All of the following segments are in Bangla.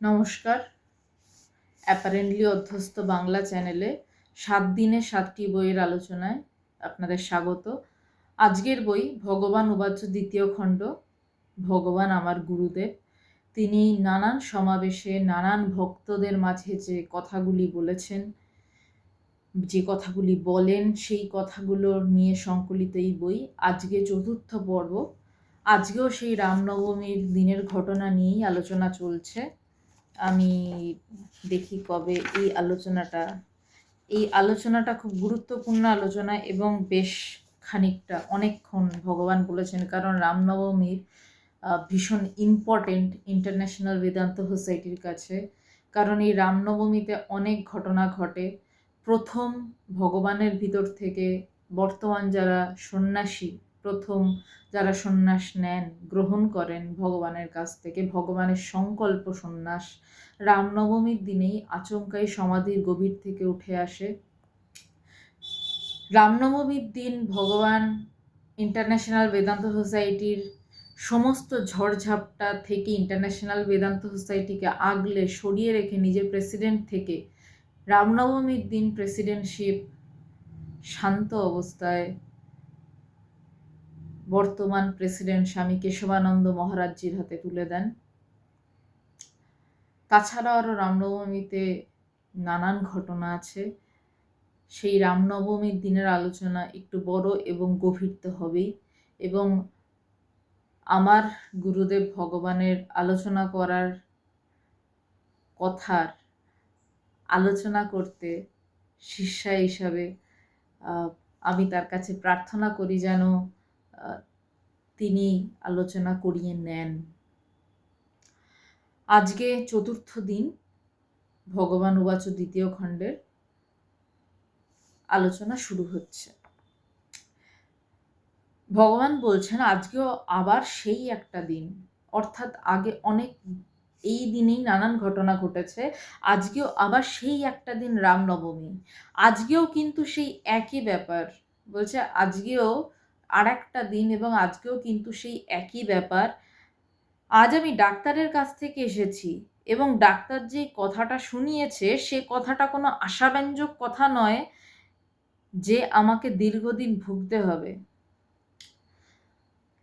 নমস্কার। অ্যাপারেন্টলি অধ্যস্ত বাংলা চ্যানেলে সাত দিনে সাতটি বইয়ের আলোচনায় আপনাদের স্বাগত। আজকের বই ভগবান উবাচ দ্বিতীয় খণ্ড, ভগবান আমার গুরুদেব। তিনি নানান সমাবেশে নানান ভক্তদের মাঝে যে কথাগুলি বলেছেন, যে কথাগুলি বলেন, সেই কথাগুলো নিয়ে সংকলিত এই বই। আজকে চতুর্থ পর্ব। আজকেও সেই রামনবমীর দিনের ঘটনা নিয়েই আলোচনা চলছে। আমি দেখি কবে এই আলোচনাটা এই আলোচনাটা খুব গুরুত্বপূর্ণ আলোচনা এবং বেশ খানিকটা, অনেকক্ষণ ভগবান বলেছেন, কারণ রামনবমীর ভীষণ ইম্পর্টেন্ট ইন্টারন্যাশনাল বেদান্ত সোসাইটির কাছে, কারণ এই রামনবমীতে অনেক ঘটনা ঘটে। প্রথম ভগবানের ভিতর থেকে বর্তমান যারা সন্ন্যাসী প্রথম যারা সন্ন্যাস নেন, গ্রহণ করেন ভগবানের কাছ থেকে, ভগবানের সংকল্প সন্ন্যাস, রামনবমীর দিনেই আচমকাই সমাধির গভীর থেকে উঠে আসে। রামনবমীর দিন ভগবান ইন্টারন্যাশনাল বেদান্ত সোসাইটির সমস্ত ঝড়ঝাপটা থেকে ইন্টারন্যাশনাল বেদান্ত সোসাইটিকে আগলে সরিয়ে রেখে নিজের প্রেসিডেন্ট থেকে রামনবমীর দিন প্রেসিডেন্টশিপ শান্ত অবস্থায় বর্তমান প্রেসিডেন্ট স্বামী কেশবানন্দ মহারাজজির হাতে তুলে দেন। তাছাড়া আরও রামনবমীতে নানান ঘটনা আছে। সেই রামনবমীর দিনের আলোচনা একটু বড় এবং গভীর তো হবেই। এবং আমার গুরুদেব ভগবানের আলোচনা করার কথার আলোচনা করতে শিষ্যা হিসাবে আমি তার কাছে প্রার্থনা করি যেন তিনি আলোচনা করিয়ে নেন। আজকে চতুর্থ দিন ভগবান উবাচ দ্বিতীয় খণ্ডের আলোচনা শুরু হচ্ছে। ভগবান বলছেন, আজকেও আবার সেই একটা দিন। অর্থাৎ আগে অনেক, এই দিনেই নানান ঘটনা ঘটেছে। আজকেও আবার সেই একটা দিন রামনবমী। আজকেও কিন্তু সেই একই ব্যাপার। বলছে, আজকেও আর একটা দিন এবং আজকেও কিন্তু সেই একই ব্যাপার। আজ আমি ডাক্তারের কাছ থেকে এসেছি এবং ডাক্তার যে কথাটা শুনিয়েছে সে কথাটা কোনো আশাব্যঞ্জক কথা নয় যে আমাকে দীর্ঘদিন ভুগতে হবে।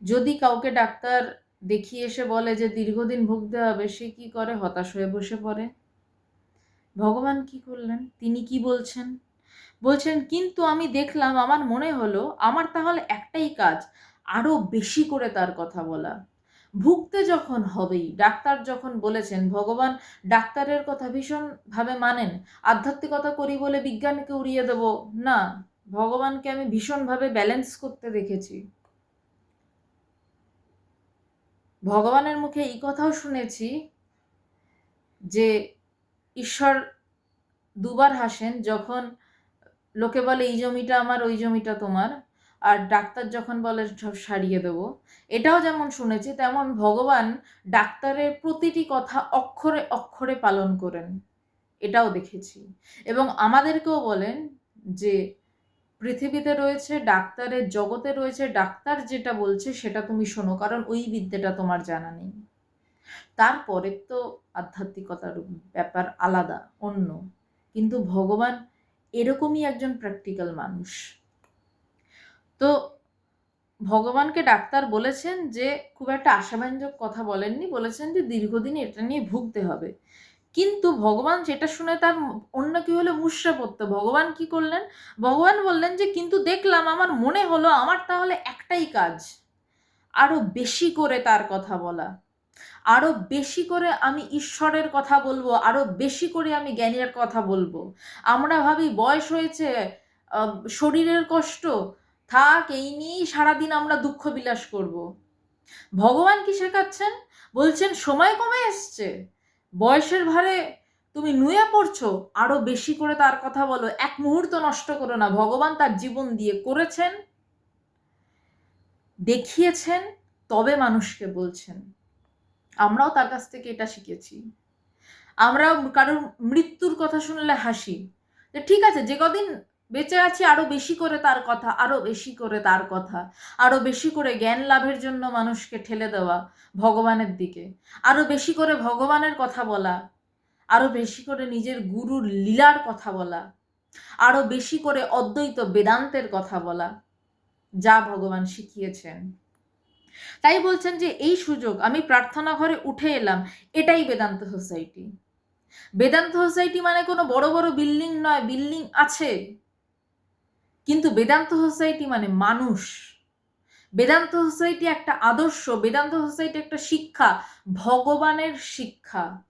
যদি কাউকে ডাক্তার দেখিয়ে এসে বলে যে দীর্ঘদিন ভুগতে হবে, সে কি করে? হতাশ হয়ে বসে পড়ে। ভগবান কি করলেন? তিনি কি বলছেন? বলছেন, কিন্তু আমি দেখলাম, আমার মনে হলো, আমার তাহলে একটাই কাজ আরও বেশি করে তার কথা বলা। ভুগতে যখন হবেই, ডাক্তার যখন বলেছেন, ভগবান ডাক্তারের কথা ভীষণভাবে মানেন, আধ্যাত্মিকতা করি বলে বিজ্ঞানকে উড়িয়ে দেব। না, ভগবানকে আমি ভীষণভাবে ব্যালেন্স করতে দেখেছি। ভগবানের মুখে এই কথাও শুনেছি যে, ঈশ্বর দুবার হাসেন, যখন লোকে বলে, এই জমিটা আমার, ওই জমিটা তোমার। আর ডাক্তার যখন বলে, সব সারিয়ে দেবো। এটাও যেমন শুনেছি, তেমন ভগবান ডাক্তারের প্রতিটি কথা অক্ষরে অক্ষরে পালন করেন। এটাও দেখেছি। এবং আমাদেরকেও বলেন যে, পৃথিবীতে রয়েছে, ডাক্তারের জগতে রয়েছে, ডাক্তার যেটা বলছে সেটা তুমি শোনো, কারণ ওই বিদ্যাটা তোমার জানা নেই। তারপরে তো আধ্যাত্মিকতার ব্যাপার আলাদা, অন্য। কিন্তু ভগবান এরকমই একজন প্র্যাকটিক্যাল মানুষ। তো ভগবানকে ডাক্তার বলেছেন যে, খুব একটা আশাব্যঞ্জক কথা বলেননি, বলেছেন যে দীর্ঘদিন এটা নিয়ে ভুগতে হবে। কিন্তু ভগবান সেটা শুনে তার অন্য কি হলে মুশড়ে পড়তো। ভগবান কি করলেন? ভগবান বললেন যে, কিন্তু দেখলাম আমার মনে হলো, আমার তাহলে একটাই কাজ, আরও বেশি করে তার কথা বলা। আরও বেশি করে আমি ঈশ্বরের কথা বলব, আরও বেশি করে আমি জ্ঞানের কথা বলব। আমরা ভাবি বয়স হয়েছে শরীরের কষ্ট, থাক, এই নিয়েই সারাদিন আমরা দুঃখ বিলাস করব। ভগবান কি শেখাচ্ছেন? বলছেন, সময় কমে এসছে। বয়সের ভারে তুমি নুয়ে পড়ছো, আরও বেশি করে তার কথা বলো। এক মুহূর্ত নষ্ট করো না, ভগবান তার জীবন দিয়ে করেছেন, দেখিয়েছেন, তবে মানুষকে বলছেন। আমরাও তার কাছ থেকে এটা শিখেছি। আমরাও কারোর মৃত্যুর কথা শুনলে হাসি যে ঠিক আছে, যে কদিন বেঁচে আছি আরও বেশি করে তার কথা, আরও বেশি করে তার কথা, আরও বেশি করে জ্ঞান লাভের জন্য মানুষকে ঠেলে দেওয়া ভগবানের দিকে, আরও বেশি করে ভগবানের কথা বলা, আরও বেশি করে নিজের গুরুর লীলার কথা বলা, আরও বেশি করে অদ্বৈত বেদান্তের কথা বলা, যা ভগবান শিখিয়েছেন। তাই বলছেন যে এই সুযোগ আমি প্রার্থনা ঘরে উঠে এলাম, এটাই বেদান্ত সোসাইটি। বেদান্ত সোসাইটি মানে কোনো বড় বড় বিল্ডিং নয়, বিল্ডিং আছে। কিন্তু বেদান্ত সোসাইটি মানে মানুষ। বেদান্ত সোসাইটি একটা আদর্শ, বেদান্ত সোসাইটি একটা শিক্ষা, ভগবানের শিক্ষা।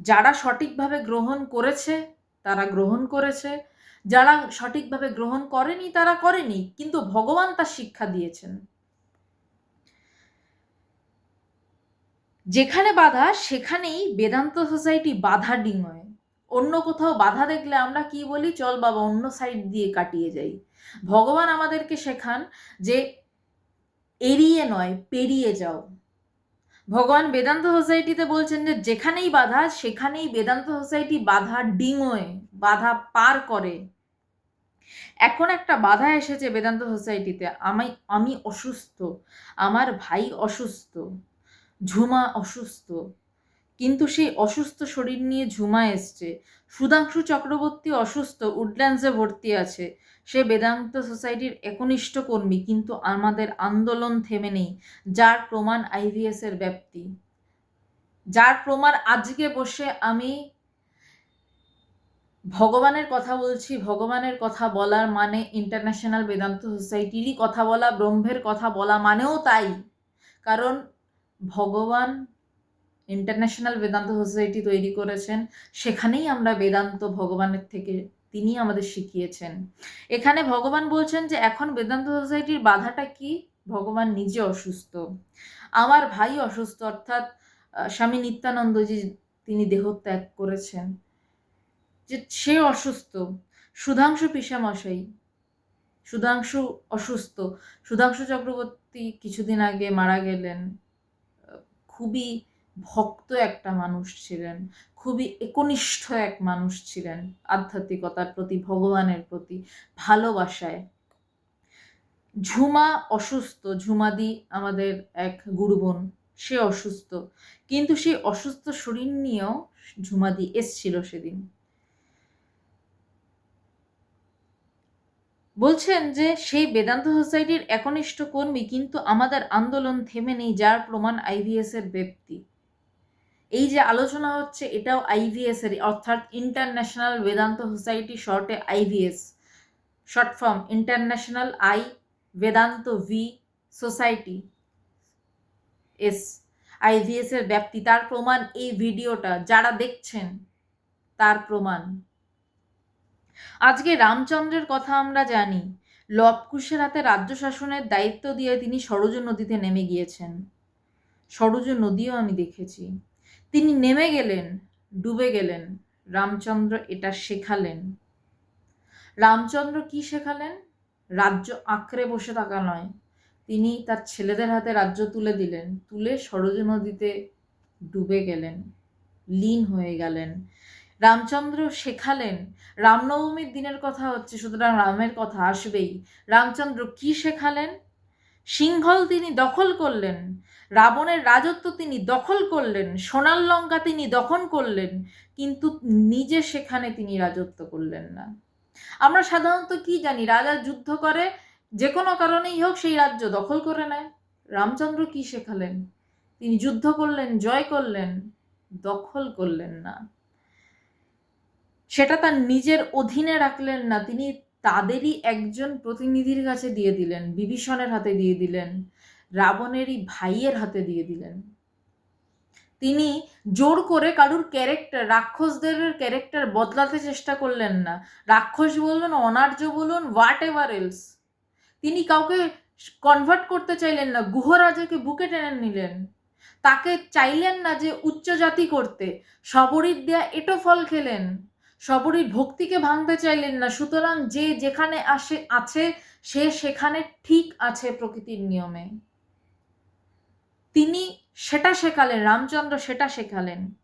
যারা সঠিকভাবে গ্রহণ করেছে, তারা গ্রহণ করেছে। যারা সঠিকভাবে গ্রহণ করেনি, তারা করেনি, কিন্তু ভগবান তার শিক্ষা দিয়েছেন। যেখানে বাধা, সেখানেই বেদান্ত সোসাইটি বাধা ডিঙোয়। অন্য কোথাও বাধা দেখলে আমরা কি বলি? চল বাবা, অন্য সাইড দিয়ে কাটিয়ে যাই। ভগবান আমাদেরকে শেখান যে এড়িয়ে নয়, পেরিয়ে যাও। ভগবান বেদান্ত সোসাইটিতে বলছেন যে, যেখানেই বাধা, সেখানেই বেদান্ত সোসাইটি বাধা ডিঙোয়, বাধা পার করে। এখন একটা বাধা এসেছে বেদান্ত সোসাইটিতে আমি আমি অসুস্থ, আমার ভাই অসুস্থ। ঝুমা অসুস্থ। কিন্তু সেই অসুস্থ শরীর নিয়ে ঝুমা এসছে। সুধাংশু চক্রবর্তী অসুস্থ, উডল্যান্ডসে ভর্তি আছে। সে বেদান্ত সোসাইটির একনিষ্ঠ কর্মী, কিন্তু আমাদের আন্দোলন থেমে নেই, যার প্রমাণ আইভিএস এর ব্যাপ্তি। যার প্রমাণ আজকে বসে আমি ভগবানের কথা বলছি, ভগবানের কথা বলার মানে ইন্টারন্যাশনাল বেদান্ত সোসাইটিরই কথা বলা, ব্রহ্মের কথা বলা মানেও তাই। কারণ ভগবান ইন্টারন্যাশনাল বেদান্ত সোসাইটি তৈরি করেছেন, সেখানেই আমরা বেদান্ত ভগবানের থেকে তিনি আমাদের শিখিয়েছেন। এখানে ভগবান বলছেন যে, এখন বেদান্ত সোসাইটির বাধাটা কি? ভগবান নিজে অসুস্থ। আমার ভাই অসুস্থ, অর্থাৎ স্বামী নিত্যানন্দজি তিনি দেহত্যাগ করেছেন। যে, সে অসুস্থ। সুধাংশু পিসামশাই, সুধাংশু অসুস্থ। সুধাংশু চক্রবর্তী কিছুদিন আগে মারা গেলেন। খুবই ভক্ত একটা মানুষ ছিলেন, খুবই একনিষ্ঠ এক মানুষ ছিলেন আধ্যাত্মিকতার প্রতি, ভগবানের প্রতি ভালোবাসায়। ঝুমা অসুস্থ, ঝুমাদি আমাদের এক গুরুবন, সে অসুস্থ। কিন্তু সেই অসুস্থ শরীর নিয়েও ঝুমাদি এসছিল সেদিন। বলছেন যে, সেই বেদান্ত সোসাইটির একনিষ্ঠ কর্মী কিন্তু আমাদের আন্দোলন থেমে নেই, যার প্রমাণ আইভিএস এর ব্যক্তি। এই যে আলোচনা হচ্ছে, এটাও আইভিএস এর অর্থাৎ ইন্টারন্যাশনাল বেদান্ত সোসাইটি শর্টে IVS short form international I Vedanta V society S IVS এর ব্যাপ্তি তার প্রমাণ এই ভিডিওটা, যারা দেখছেন, তার প্রমাণ। আজকে রামচন্দ্রের কথা আমরা জানি। লবকুশের হাতে রাজ্য শাসনের দায়িত্ব দিয়ে তিনি সরজ নদীতে নেমে গিয়েছেন। সরজ নদীও আমি দেখেছি। তিনি নেমে গেলেন, ডুবে গেলেন। রামচন্দ্র এটা শেখালেন। রামচন্দ্র কি শেখালেন? রাজ্য আঁকড়ে বসে থাকা নয়। তিনি তার ছেলেদের হাতে রাজ্য তুলে দিলেন, তুলে সরজ নদীতে ডুবে গেলেন, লীন হয়ে গেলেন। রামচন্দ্র শেখালেন, রামনবমীর দিনের কথা হচ্ছে, সুতরাং রামের কথা আসবেই। রামচন্দ্র কি শেখালেন? সিংহল তিনি দখল করলেন, রাবণের রাজত্ব তিনি দখল করলেন, সোনার লঙ্কা তিনি দখল করলেন, কিন্তু নিজে সেখানে তিনি রাজত্ব করলেন না। আমরা সাধারণত কি জানি, রাজা যুদ্ধ করে, যে কোনো কারণেই হোক সেই রাজ্য দখল করে নেয়। রামচন্দ্র কি শেখালেন? তিনি যুদ্ধ করলেন, জয় করলেন, দখল করলেন না। সেটা তার নিজের অধীনে রাখলেন না। তিনি তাদেরই একজন প্রতিনিধির কাছে দিয়ে দিলেন, বিভীষণের হাতে দিয়ে দিলেন, রাবণেরই ভাইয়ের হাতে দিয়ে দিলেন। তিনি জোর করে কারুর ক্যারেক্টার রাক্ষসদের ক্যারেক্টার বদলাতে চেষ্টা করলেন না। রাক্ষস বলুন, অনার্য বলুন হোয়াট এভার এলস তিনি কাউকে কনভার্ট করতে চাইলেন না, গুহরাজাকে বুকে টেনে নিলেন। তাকে চাইলেন না যে উচ্চ জাতি করতে। সবরীর দেয়া এটো ফল খেলেন। সবরই ভক্তিকে ভাঙতে চাইলেন না। সুতরাং যে যেখানে আসে, আছে, সে সেখানে ঠিক আছে প্রকৃতির নিয়মে। তিনি সেটা শেখালেন, রামচন্দ্র সেটা শেখালেন।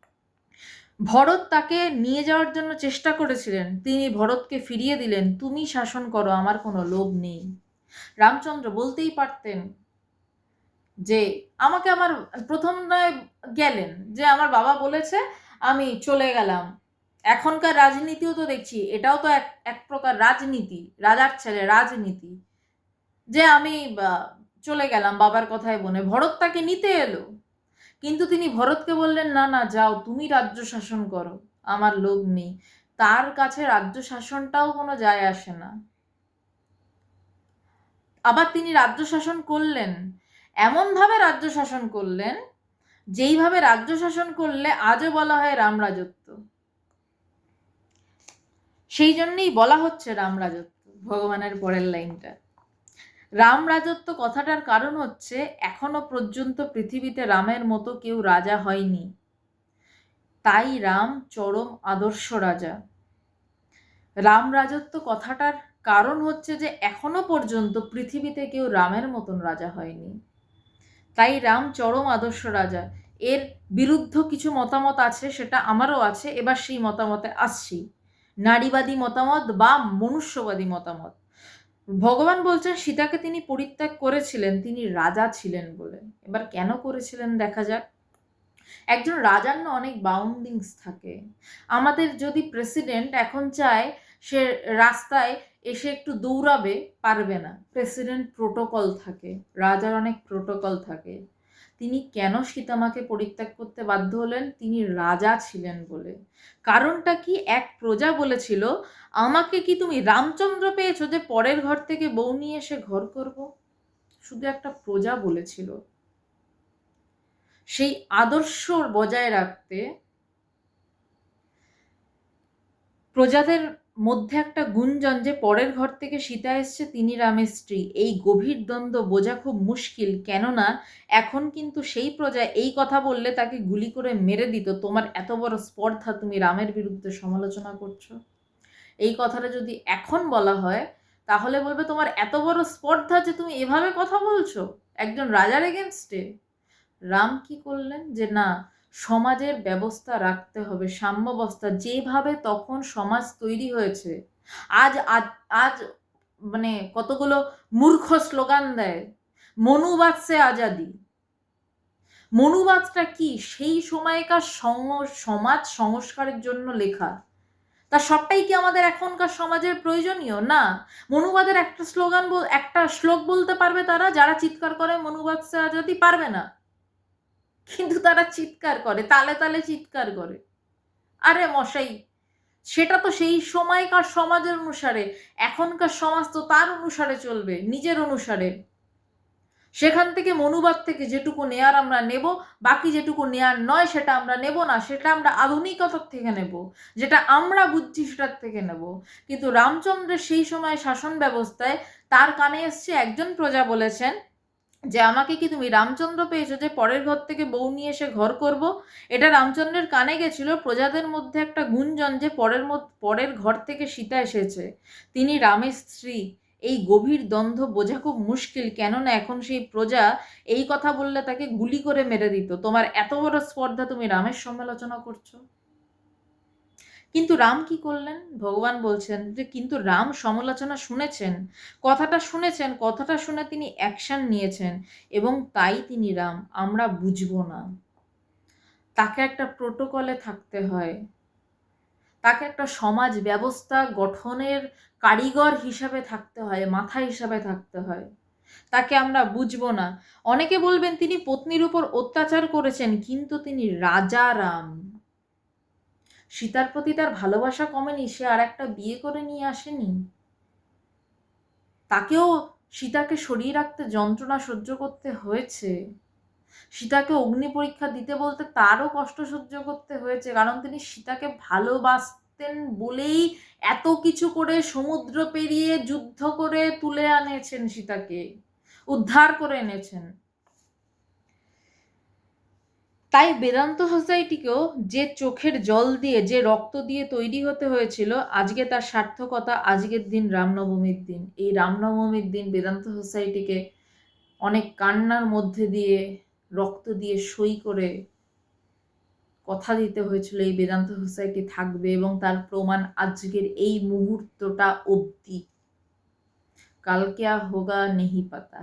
ভরত তাকে নিয়ে যাওয়ার জন্য চেষ্টা করেছিলেন। তিনি ভরতকে ফিরিয়ে দিলেন, তুমি শাসন করো, আমার কোনো লোভ নেই। রামচন্দ্র বলতেই পারতেন যে, আমাকে আমার, প্রথম নয় গেলেন যে, আমার বাবা বলেছে, আমি চলে গেলাম। এখনকার রাজনীতিও তো দেখছি, এটাও তো এক এক প্রকার রাজনীতি, রাজার ছেলে রাজনীতি। যে আমি চলে গেলাম বাবার কথায় বনে, ভরত তাকে নিতে এলো। কিন্তু তিনি ভরতকে বললেন, না না, যাও, তুমি রাজ্য শাসন করো, আমার লোভ নেই। তার কাছে রাজ্য শাসনটাও কোনো যায় আসে না। আবার তিনি রাজ্য শাসন করলেন, এমনভাবে রাজ্য শাসন করলেন, যেইভাবে রাজ্য শাসন করলে আজও বলা হয় রাম রাজত্ব। সেই জন্যই বলা হচ্ছে রাম রাজত্ব, ভগবানের পরের লাইনটা। রাম রাজত্ব কথাটার কারণ হচ্ছে, এখনও পর্যন্ত পৃথিবীতে রামের মতো কেউ রাজা হয়নি। তাই রাম চরম আদর্শ রাজা। রাম রাজত্ব কথাটার কারণ হচ্ছে যে, এখনও পর্যন্ত পৃথিবীতে কেউ রামের মতন রাজা হয়নি। তাই রাম চরম আদর্শ রাজা। এর বিরুদ্ধ কিছু মতামত আছে, সেটা আমারও আছে, এবার সেই মতামতে আসছি। নারীবাদী মতামত বা মনুষ্যবাদী মতামত। ভগবান বলছেন সীতাকে তিনি পরিত্যাগ করেছিলেন, তিনি রাজা ছিলেন বলে। এবার কেন করেছিলেন দেখা যাক। একজন রাজার না অনেক বাউন্ডিংস থাকে। আমাদের যদি প্রেসিডেন্ট এখন চায় সে রাস্তায় এসে একটু দৌড়াবে, পারবে না। প্রেসিডেন্ট প্রোটোকল থাকে, রাজার অনেক প্রোটোকল থাকে। তিনি কেন সীতামাকে পরিত্যাগ করতে বাধ্য হলেন? তিনি রাজা ছিলেন বলে। কারণটা কি এক প্রজা বলেছিল, আমাকে কি তুমি রামচন্দ্র পেয়েছ যে পরের ঘর থেকে বউ নিয়ে এসে ঘর করব? শুধু একটা প্রজা বলেছিল। সেই আদর্শ বজায় রাখতে প্রজাদের মধ্যে একটা গুঞ্জন যে পরের ঘর থেকে সীতা এসছে, তিনি রামের স্ত্রী। এই গভীর দ্বন্দ্ব বোঝা খুব মুশকিল, কেননা এখন কিন্তু সেই প্রজা এই কথা বললে তাকে গুলি করে মেরে দিত। তোমার এত বড় স্পর্ধা তুমি রামের বিরুদ্ধে সমালোচনা করছ? এই কথাটা যদি এখন বলা হয়, তাহলে বলবে তোমার এত বড় স্পর্ধা যে তুমি এভাবে কথা বলছো? একজন রাজার এগেনস্টে রাম কি করলেন? যে না সমাজের ব্যবস্থা রাখতে হবে, সাম্যবস্থা, যেভাবে তখন সমাজ তৈরি হয়েছে। আজ আজ আজ মানে কতগুলো মূর্খ স্লোগান দেয় মনুবাদ আজাদি। মনুবাদটা কি? সেই সময়কার সমাজ সংস্কারের জন্য লেখা। তা সবটাই কি আমাদের এখনকার সমাজের প্রয়োজনীয়? না। মনুবাদের একটা স্লোগান একটা শ্লোক বলতে পারবে তারা, যারা চিৎকার করে মনুবাদ সে আজাদি পারবে না। কিন্তু তারা চিৎকার করে, তালে তালে চিৎকার করে। আরে মশাই, সেটা তো সেই সময়কার সমাজের অনুসারে, এখনকার সমাজ তো তার অনুসারে চলবে, নিজের অনুসারে। সেখান থেকে মনুবাদ থেকে যেটুকু নেয়ার আমরা নেব, বাকি যেটুকু নেয়ার নয় সেটা আমরা নেব না, সেটা আমরা আধুনিকতার থেকে নেব, যেটা আমরা বুঝছি সেটার থেকে নেব। কিন্তু রামচন্দ্রের সেই সময় শাসন ব্যবস্থায় তার কানে এসছে একজন প্রজা বলেছেন যে আমাকে কি তুমি রামচন্দ্র পেয়েছ যে পরের ঘর থেকে বউ নিয়ে এসে ঘর করব? এটা রামচন্দ্রের কানে গেছিল, প্রজাদের মধ্যে একটা গুঞ্জন যে পরের পরের ঘর থেকে সীতা এসেছে। তিনি রামের স্ত্রী। এই গভীর দ্বন্দ্ব বোঝা খুব মুশকিল, কেননা এখন সেই প্রজা এই কথা বললে তাকে গুলি করে মেরে দিত। তোমার এত বড় স্পর্ধা তুমি রামের সমালোচনা করছ। কিন্তু রাম কি করলেন? ভগবান বলছেন যে, কিন্তু রাম সমালোচনা শুনেছেন, কথাটা শুনেছেন, কথাটা শুনে তিনি অ্যাকশন নিয়েছেন এবং তাই তিনি রাম, আমরা বুঝব না। তাকে একটা প্রোটোকলে থাকতে হয়। তাকে একটা সমাজ ব্যবস্থা গঠনের কারিগর হিসাবে থাকতে হয়, মাথা হিসাবে থাকতে হয়। তাকে আমরা বুঝব না। অনেকে বলবেন, তিনি পত্নীর উপর অত্যাচার করেছেন, কিন্তু তিনি রাজা রাম। সীতার প্রতি তার ভালোবাসা কমেনি, সে আর একটা বিয়ে করে নিয়ে আসেনি। তাকেও সীতাকে সরিয়ে রাখতে যন্ত্রণা সহ্য করতে হয়েছে। সীতাকে অগ্নি পরীক্ষা দিতে বলতে তারও কষ্ট সহ্য করতে হয়েছে, কারণ তিনি সীতাকে ভালোবাসতেন বলেই এত কিছু করে সমুদ্র পেরিয়ে যুদ্ধ করে তুলে আনেছেন সীতাকে, উদ্ধার করে এনেছেন। তাই বেদান্ত সোসাইটিকেও যে চোখের জল দিয়ে, যে রক্ত দিয়ে তৈরি হতে হয়েছিল, আজকে তার সার্থকতা আজকের দিন রামনবমীর দিন। এই রামনবমীর দিন বেদান্ত সোসাইটিকে অনেক কান্নার মধ্যে দিয়ে, রক্ত দিয়ে সই করে কথা দিতে হয়েছিল এই বেদান্ত সোসাইটি থাকবে এবং তার প্রমাণ আজকের এই মুহূর্তটা অবধি। কালকে আর হোগা নেহি পাতা।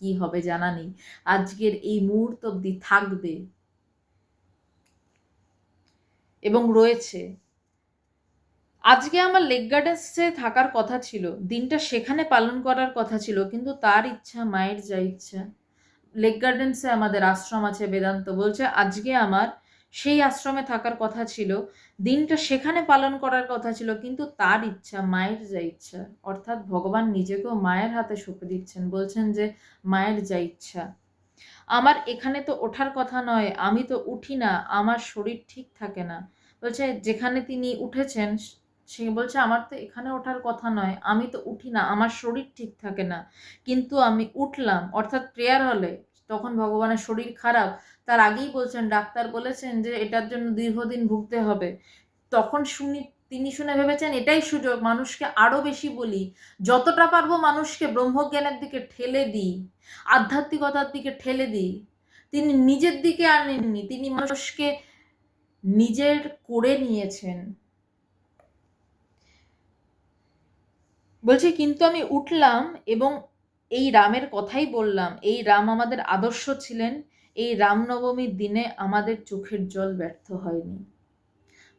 কি হবে জানা নেই। আজকের এই মুহূর্ত অবধি থাকবে। এবং রয়েছে। আজকে আমার লেক গার্ডেন্সে থাকার কথা ছিল, দিনটা সেখানে পালন করার কথা ছিল, কিন্তু তার ইচ্ছা, মায়ের যা ইচ্ছা, লেক গার্ডেন্সে আমাদের আশ্রম আছে, বেদান্ত বলছে, আজকে আমার সেই আশ্রমে থাকার কথা ছিল, দিনটা সেখানে পালন করার কথা ছিল, কিন্তু তার ইচ্ছা, মায়ের যা ইচ্ছা, অর্থাৎ ভগবান নিজেকেও মায়ের হাতে সঁপে দিচ্ছেন, বলছেন যে মায়ের যা ইচ্ছা। আমার এখানে তো ওঠার কথা নয়, আমি তো উঠি না, আমার শরীর ঠিক থাকে না। বলছে, যেখানে তিনি উঠেছেন, সে বলছে, আমার তো এখানে ওঠার কথা নয়, আমি তো উঠি না, আমার শরীর ঠিক থাকে না। কিন্তু আমি উঠলাম। অর্থাৎ প্রেয়ার হলে তখন ভগবানের শরীর খারাপ। তার আগেই বলছেন, ডাক্তার বলেছেন যে, এটার জন্য দীর্ঘদিন ভুগতে হবে। তখন শুনি তিনি শুনে ভেবেছেন এটাই সুযোগ, মানুষকে আরও বেশি বলি। যতটা পারব মানুষকে ব্রহ্মজ্ঞানের দিকে ঠেলে দিই, আধ্যাত্মিকতার দিকে ঠেলে দিই। তিনি নিজের দিকে আনেননি তিনি মানুষকে নিজের করে নিয়েছেন। বলছে, কিন্তু আমি উঠলাম এবং এই রামের কথাই বললাম, এই রাম আমাদের আদর্শ ছিলেন, এই রামনবমীর দিনে আমাদের চোখের জল ব্যর্থ হয়নি।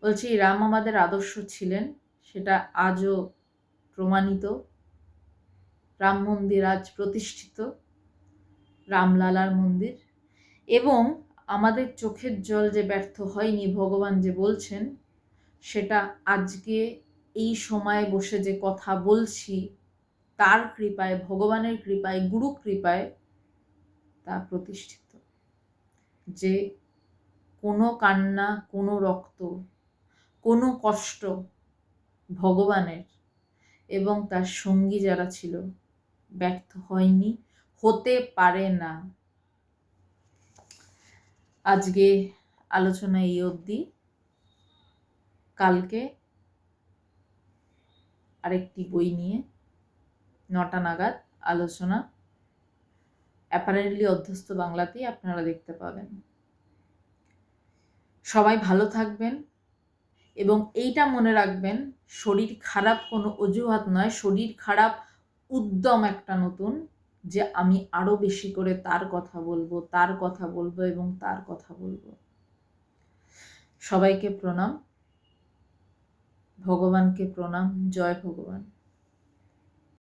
বলছি, রাম আমাদের আদর্শ ছিলেন, সেটা আজও প্রমাণিত। রাম মন্দির আজ প্রতিষ্ঠিত, রামলালার মন্দির। এবং আমাদের চোখের জল যে ব্যর্থ হয়নি, ভগবান যে বলছেন, সেটা আজকে এই সময়ে বসে যে কথা বলছি, তার কৃপায়, ভগবানের কৃপায় গুরু কৃপায়, তা প্রতিষ্ঠিত। যে কোনো কান্না, কোনো রক্ত কোনো কষ্ট ভগবানের এবং তার সঙ্গী যারা ছিল ব্যর্থ হয়নি, হতে পারে না। আজকে আলোচনা এই অবধি। কালকে আরেকটি বই নিয়ে নটা নাগাদ আলোচনা। অ্যাপারেন্টলি অধ্যস্ত বাংলাতেই আপনারা দেখতে পাবেন। সবাই ভালো থাকবেন। এবং এইটা মনে রাখবেন, শরীর খারাপ কোনো অজুহাত নয়, শরীর খারাপ উদ্যম একটা নতুন, যে আমি আরও বেশি করে তার কথা বলব, তার কথা বলব এবং তার কথা বলব। সবাইকে প্রণাম, ভগবানকে প্রণাম, জয় ভগবান।